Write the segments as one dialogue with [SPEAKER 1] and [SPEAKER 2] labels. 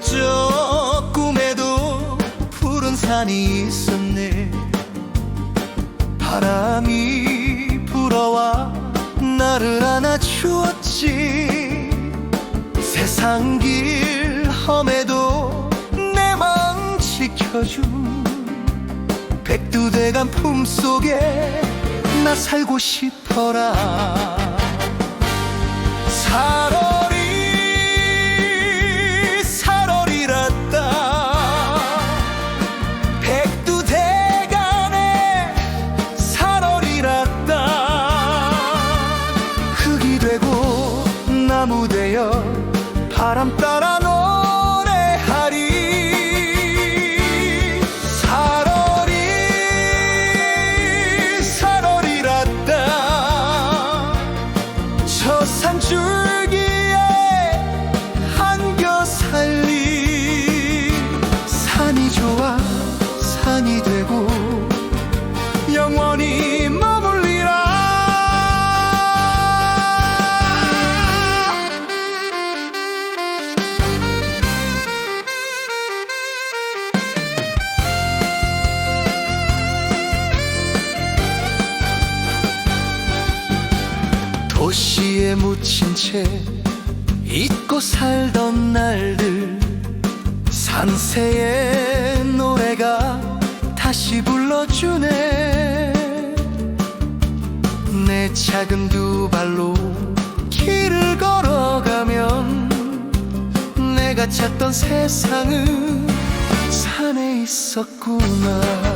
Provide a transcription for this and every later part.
[SPEAKER 1] 그저 꿈에도 푸른 산이 있었네. 바람이 불어와 나를 안아주었지. 세상 길 험해도 내 마음 지켜준 백두대간 품속에 나 살고 싶어라. 되어 바람 따라 노래하리. 살얼이 살얼이랐다. 저 산줄 도시에 묻힌 채 잊고 살던 날들 산새의 노래가 다시 불러주네. 내 작은 두 발로 길을 걸어가면 내가 찾던 세상은 산에 있었구나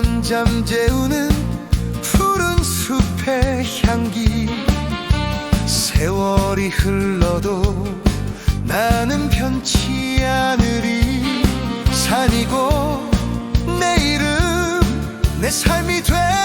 [SPEAKER 1] 영혼 잠재우는 푸른 숲의 향기. 세월이 흘러도 나는 변치 않으리. 산이고 내 이름 내 삶이 되리